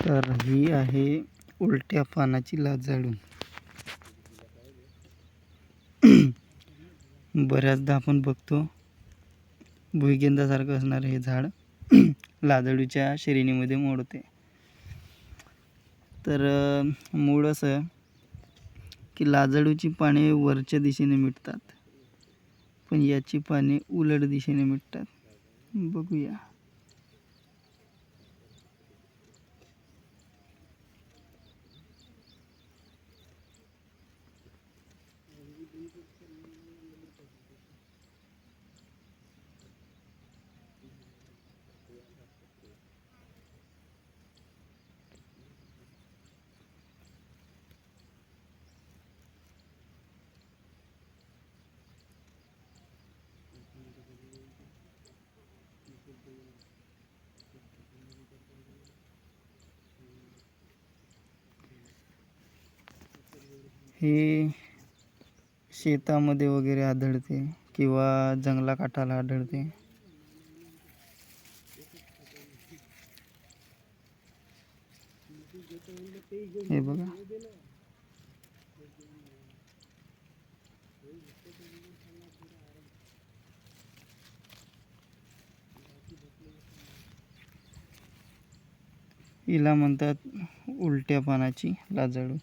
तर ही आहे उलट्या पानाची लाजाळू. बऱ्याचदा आपण बघतो भुईगेंदासारखं असणारं हे झाड लाजळूच्या श्रेणीमध्ये मोडते. तर मूळ असं की लाजळूची पाने वरच्या दिशेने मिटतात पण याची पाने उलट दिशेने मिटतात. बघूया. हे शेतामध्ये वगैरे आढळते किंवा जंगलाकाठाला आढळते. हे बघा. हिला म्हणतात उलट्या पानाची लाजाळू.